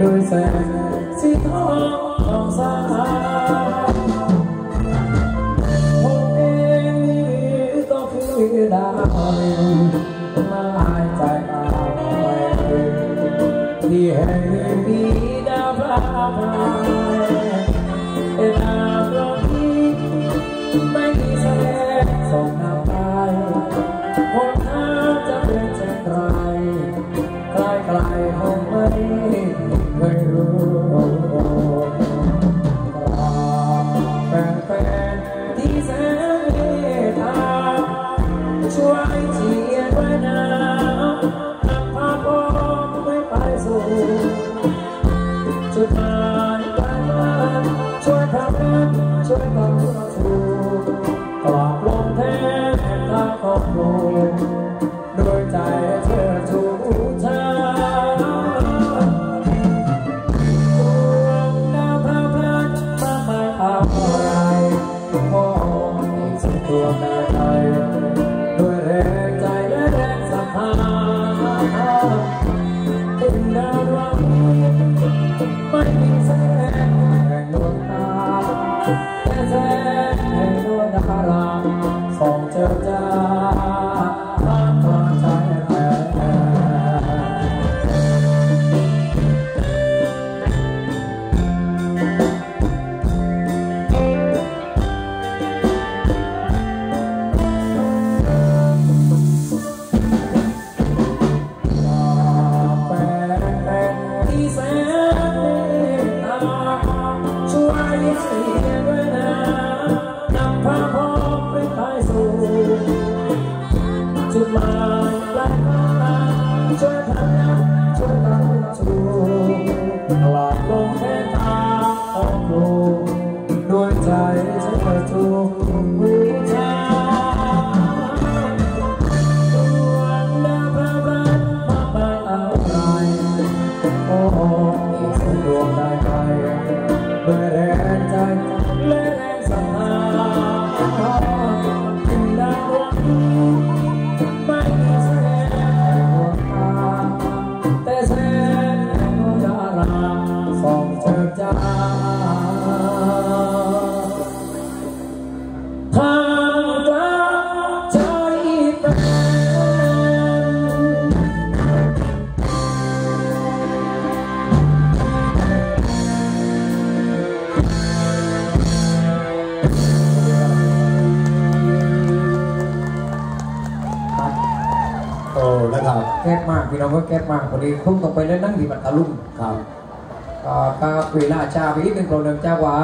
đôi giày. Xin hoàng xa hôm nay đi có khi đã mình mà ai chạy nào đi hẹn đi đã ra ชียร์ด้วยนะนำพาผมไม่ไปสู่จุดหมายปลายทางช่วยทำนั้นช่วยบอกเราถูกกลอบลงแทนทางของโลกด้วยใจเธอถูกชาดวงดาวพระพันมากมายอะไรมองอีสักดวงได้ไห แต่แสงแห่งดวงดาราส่องเจอจ้าผ่านความใจแพ้ แฟนที่แสนเมตตาช่วย ดวงใจไหมด้วยแรงใจและแรงศรัทธา ก๊บมากพี่น้องก็แก๊บมากพอดีคงตรงไปแล่นนั่งที่บัตตาลุ่มครับก็ก็เวลาชาไปนิดนึงโปรเดิมจ้าว่า